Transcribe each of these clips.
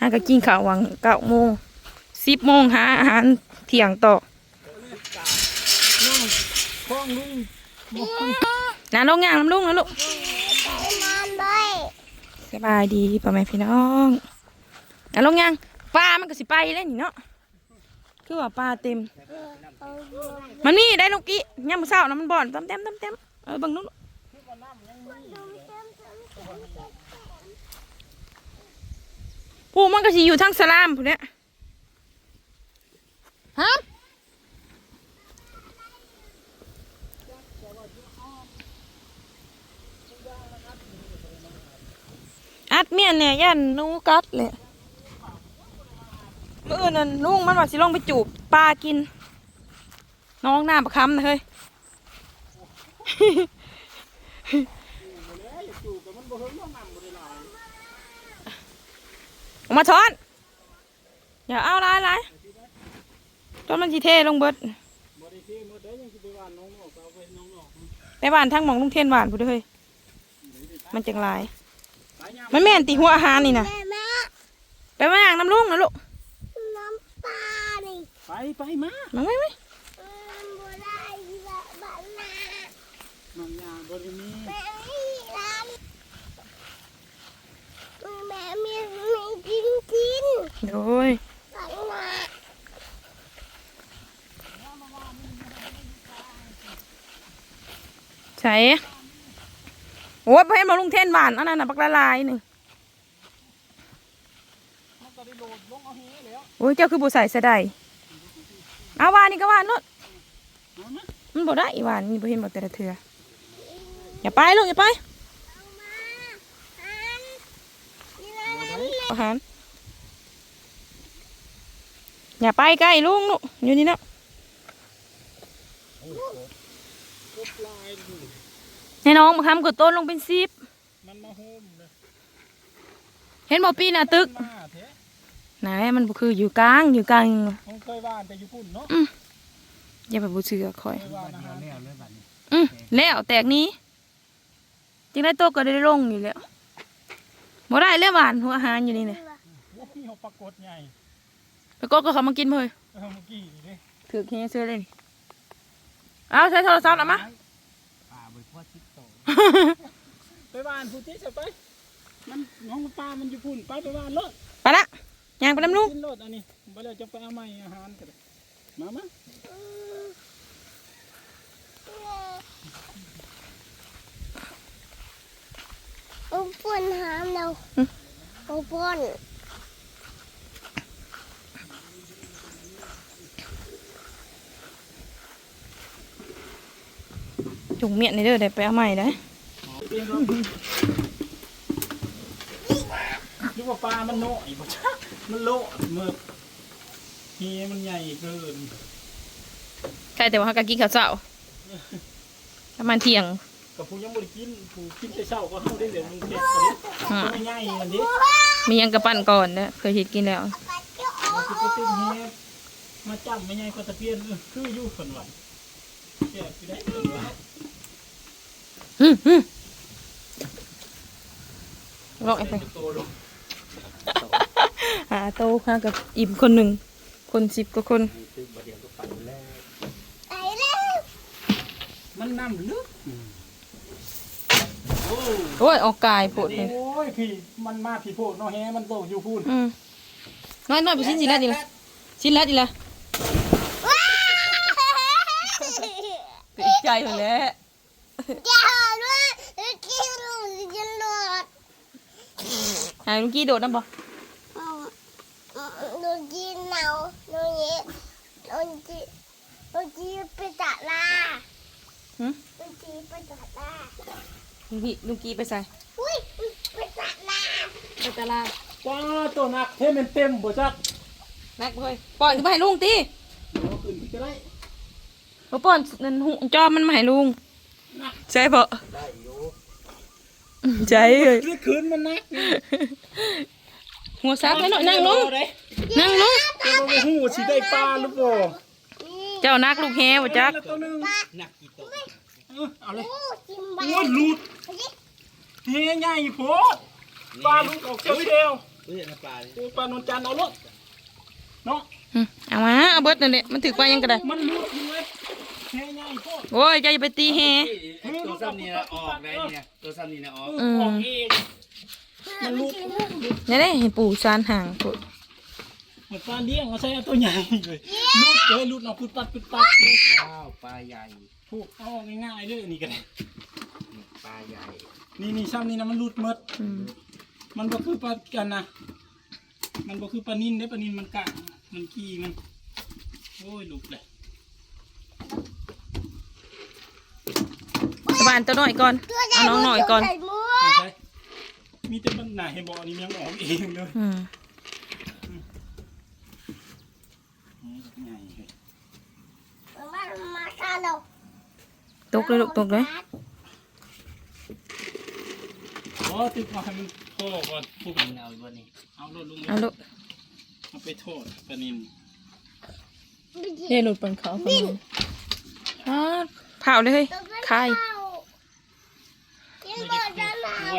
หาก็กินข้าววังเก้าโมงสิบโมงหาอาหารเที่ยงต่อนั่งคล้องลุงนะลงงานน้ำลุงนะลูกสบายดีพ่อแม่พี่น้องนะลงงานปลามันก็สิไปเล่นนี่เนาะคือว่าปลาเต็ม มันนี่ได้ลูกกี้ยามมือเช้านะมันบ่อนเต็มเต็มเต็มเต็มเออบังนู้น ปูมันก็สิอยู่ทั้งสลามผู้เนี้ยฮะอัดเมียนเนี่ยยันหนูกัดเลยเมื่อนั้นลุงมันว่าสิลงไปจูบปลากิน น้องหน้าประคำนะเฮ้ยอ อกมาช้อน อย่าเอาลายลายจนมันจีเทลงเบิดบริเทหมดได้ยังสิไปว่านน้องออกเอาไปน้องออกไปบ้านทั้งหมองลุงเทียนหวานพูดเฮ้ยมันจังลายไปยามมันแม่นตีหัวอาหารนี่นะแม่แม่ไปมาอ่างน้ำลุงนะลูกน้ำปลานี่ไปไปมามาไหมไหมเออบัวได้แบบบ้านนาน้องยาบริมี แม่มีร้านแม่มีมีกินกิน โดย บ้านนา ใช่โอ้ยไปเห็นมาลุงเทนหวานอันนั้นน่ะปักละลายหนึ่งโอ้ยเจ้าคือบุใส่เสะใดเอาวานนี่ก็วานนู่นมามามันบ่ได้อีหวานนี่บ่เห็นบ่แต่ละเทืออย่าไปลูกอย่าไปอามาอันนี่นะบ่ได้อาหารอย่าไปใกล้ลุงลูกอยู่นี่นะ กบลายดูให้น้องมาทำกดต้นลงเป็นซีบมันมาโฮมเลยเห็นบ่ปีน่ะตึกมาแท้ไหนมันบ่คืออยู่กลางอยู่กลางคงเคยว่านแต่อยู่พุ่นเนาะอย่าไปบ่เชื่อคอยเคยว่านอาหารแล้วเลยบัดนี้อือแล้วแตกนี้จึงได้โตก็ได้ลงอยู่แล้วบ่ได้แล้วหวานหัวอาหารอยู่นี่เนี่ยโอ้ยเขาปรากฏใหญ่ไปก็ก็เขามากินเพิ่นเออเมื่อกี้นี่เด้ถือเฮียเสื้อเลยนี่ เอาใช้โทรศัพท์เอามาป่าบริพอชิดโตไปว่านผู้ที่จะไป มันน้องปลามันอยู่พุ่นไปไปว่านรถไปละย่างไปน้ำลุงกินรถอันนี้ไปเลยจะไปเอาไม้อาหารกันเลยมามาอุปนหามเราอุปน จุงเมียนนี่เด้อได้ไปเอาใหม่ได้อนึกว่าปลา มันโน่อีกบ่จ้ะมันโละเมื่อเฮมันใหญ่เกินใครแต่ว่าเขาก็กินข้าวเช้าประมาณเที่ยงกับผู้ยังบ่ได้กินผู้กินแต่เช้าก็เฮาได้เหลือมึงเด็ดกันนี้อ่าไม่ง่ายมันดิมีหยังกระปั้นก่อนเด้อเคยเห็ดกินแล้วมันสิไปตึ้งเฮมาจับไม่ง่ายก็ตะเพียนเออคืออยู่คนวันแก่ไปได้คนวัน อืมอืมลองไอ้ไปโตลงหาโตค่ะกับอิ่มคนหนึ่ง คนสิบกว่าคนตึ้งบ่เดียวก็ปั่นแล้วไปแล้วมันน้ำลึกโอ้ยโอ้ยออกกายโปวดเลยโอ้ยพี่มันมาพี่โพดเนาะแฮมันโตอยู่พูนอืมน้อยน้อยไปชิ้นสิแล้วดีละชิ้นแล้วดีละก็อีกใจหมดแล้ว อย่าด้วยกินลูกจะหลอดหายลุงกี้โดดน้ำบ่ลูกกินเนาลูกเย็ดลูกจีลูกจีไปตัดลาหึลูกจีไปตัดลาลุงพี่ลุงกี้ไปใส่อุ้ยไปตัดลาไปตลาดว้าตัวหนักเทมันเต็มบ่จักนักเฮ้ยปล่อยขึ้นมาให้ลุงตีเอาขึ้นพี่ก็ได้บ่ป้อนนั่นหุจอมมันมาให้ลุง ใช่ปะได้อยู่ใช่เลยคือคืนมันนักนี่หัวซักให้หน่อยนั่งลงได้นั่งลงแต่ว่าบ่ฮู้สิได้ปลาหรือบ่เจ้านักลูกแฮบ่จักแล้วตัวหนึงหนักกี่ตัวเออเอาเลยโอ้กินบ้าโอ้ยหลุดเฮใหญ่โพดปลาลูกออกเซลเซลเฮ้ยน้ำปลาดิโอ้ปลานนจันทร์เอารถเนาะอืมเอามาเอาเบิดนั่นแหละมันถือไปยังก็ได้มันรูดอยู่เลยแค่ใหญ่ โคตรโอ้ยใจอย่าไปตีแฮไอ้ตัวซ้ำนี่นะออกได้เนี่ยตัวซ้ำนี่นะออกอืมออกเองมันรูดนี่ได้ให้ปู่ซานห่างปู่เหมือนปลาเลี้ยงเขาใช้เอาตัวใหญ่เลยรูดเลยรูดเอาพุดปัดพุดปัดเลยว้าวปลาใหญ่ถูกเอาง่ายๆเลยนี่กันนี่ปลาใหญ่ นี่นี่ซ้ำนี่นะมันรูดหมดอืมมันก็คือปลากันนะมันก็คือปลานินได้ปลานินมันกะมันขี้มันโอ้ยลุกเลย บานตัวหน่อยก่อนเอาน้องหน่อยก่อนใส่หมวไม่กใช่มีแต่ปัญหาให้บอกนี่ยังออกเองเลยอืมง่ายเลยมามาซาเราตกเลยลูกตกเลยอ๋อติดมาให้มันโทษก่อนผู้กินเอาอีกวันนี้เอารถลุงเอาลูกเอาไปโทษปลานินเฮ้หลุดบนเขาคนนึงอ๋อเผาเลยเฮ้ยคาย ยังบอกจะหนาว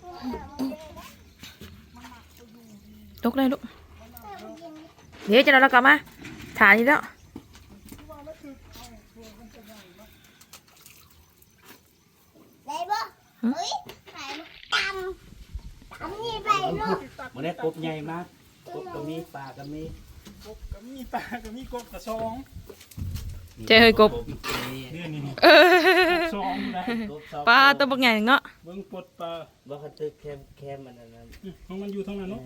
โอ้ย ตกเลยลูกเดี๋ยวจะเรากลับมาถ่ายนี่แล้วได้บ่เฮ้ยไข่ตำอันนี้ไปลูกวันนี้กบใหญ่มากกบก็มีปลาก็มีกบก็มีปลาก็มีกบกระซอง เจอเฮ้ยกบนี่นี่นี่นี่เออซองนะกบสองปลาตัวบักใหญ่เนาะเบิ้งปลดปลาบ่เขาตึกแคมแคมมันอันนั้นนี่ของมันอยู่เท่านั้นเอเนาะ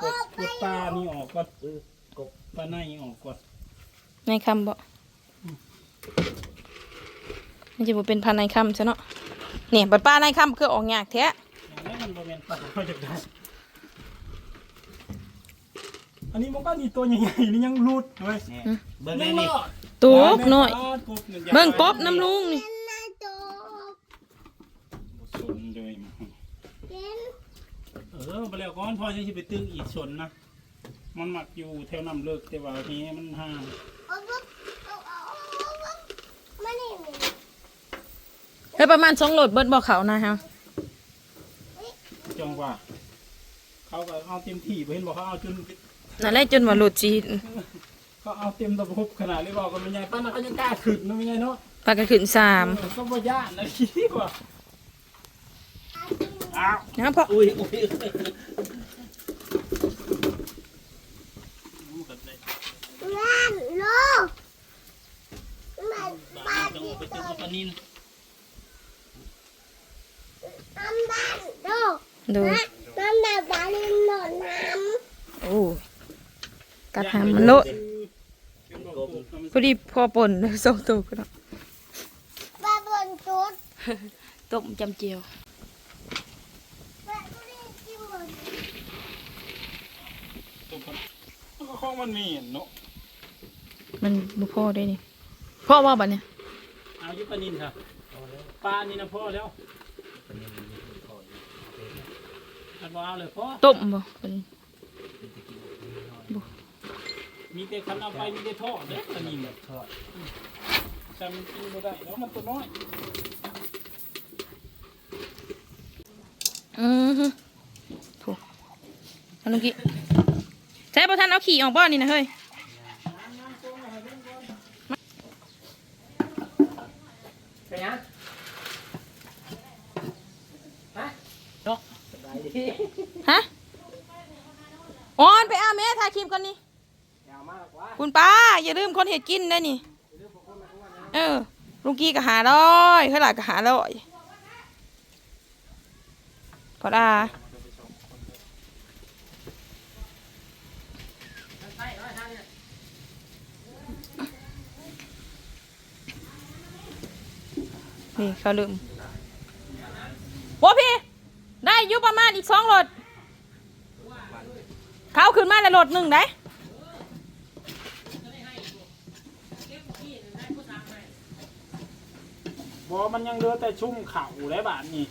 อปลดปลดปลานี่ออกก่อนเออกบปลาในออกก่อนในคำบ่มันจะบ่เป็นพันในคำซะเนาะเนี่ยบัดป้าในคำคือออกยากแท้อย่างนั้นมันบ่แม่นปลาเขาจะได้อันนี้มันก็นี่ตัวใหญ่ๆนี่ยังรูดเว้ยเนี่ยเบิ่งยัแน่งรนี่อด ตุกหน่อยกบนี่เบิ่งกบน้ำลุงนี่เป็นนายโตสนเลยเป็นเออไปแล้วก่อนพ่อจะสิไปตึงอีกสนนะ มันหมักอยู่แถวน้ำเลิกแต่ว่าทีนี้มันห่างเอาปุ๊บเอาเอาเอาเอามานี่นี่เฮ้ยประมาณสองโหลดเบิดบ่เขานะฮะจังว่า เขาก็เอาเต็มที่บ่เห็นบอกเขาเอาจน นั่นแหละจนว่าโหลดจีน เขาเอาเต็มระบบขนาดเลยบอกกันไม่ใหญ่ป้านะเขายังกล้าขึ้นนะไม่ใหญ่เนาะปลากระขึ้นสามเออก็บ่ย่านนะคิดว่าอ้าวนะพ่ออุ้ยอุ้ยรู้กันเลยนั่นลูกมันบ้าปานต้องที่เอาไปตัตึงวกับปลานินน้ำด้านลูกดูนะน้ำด้านปลาลินหล่นน้ำ โอ้กระทำมันโลดกบ พอดีพอป่นสองตัวก็เนาะปลาบนจุดต้มจำเจียวปลาบนจิ้มบนตัวคนก็ของมันมีเนาะมันบุพ่อได้นี่พ่อว่าบัดเนี่ยเอาอยู่ปลานินค่ะปลานี่นะพ่อแล้วอันว่าเอาเลยพ่อต้มบ่บัดนี้ มีแต่คันเอาไปมีแต่ทอดเด้อปลานินทอดแต่มันกินบ่ได้แล้วมันตัวน้อยอือถูกเอาลูกกี้ใช่ป่ะท่านเอาขี่ออกบ้านนี่นะเฮ้ย เป็นยังฮะเนาะสบายดี ฮะออนไปอาแม่ถ่ายคลิปก่อนนี่ ยาวมากกว่า คุณป้า อย่าลืมคนเห็ดกินได้นี่ เออ ลุงกี้ก็หาร้อยเท่าไหร่ก็หาร้อยพอดานี่เขาลืมโว้พี่ ได้ยู่ประมาณอีกสองรถเขาขึ้นมาแล้วรถหนึ่งได้ บ่มันยังเหลือแต่ชุ่มเข่าและบาดนี่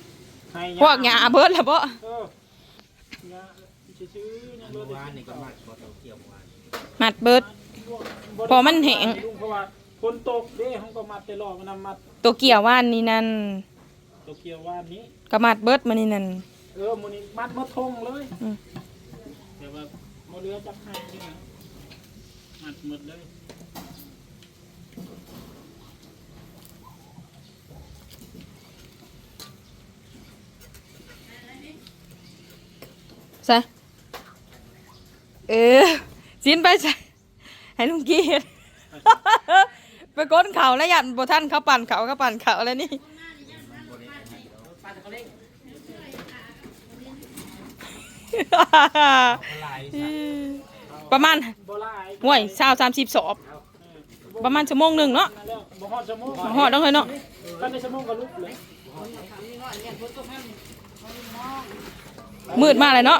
ให้พวกหยาเบิดแล้วบ่เออหญ้าชื่อๆยังเหลือเมื่อแต่วานนี่ก็มาขอเตาเกี่ยวเมื่อวานมัดเบิด พอมันแห้งลุงเพราะว่าคนตกเด้ห้องก็มัดไปรอมันนำมัดตัวเกี่ยวว่านนี่นั่นตัวเกี่ยวว่านนี้กระมัดเบิดมานี่นั่น เออมันนี่มัดมาทงเลยอืม แต่ว่าโมเรือจับให้นี่นะมัดหมดเลย ใส่เออสินไปใส่ให้ลุงกี้เฮ็ดไปก้นเขาแล้วยันบ่ท่านเขาปั่นเขาเขาปั่นเขาแล้วนี่ประมาณห่วยสาวสามสิบสอบ ประมาณชั่วโมงหนึ่งเนาะห่อชั่วโมงหอดต้องเลยเนาะ มืดมากเลยเนาะ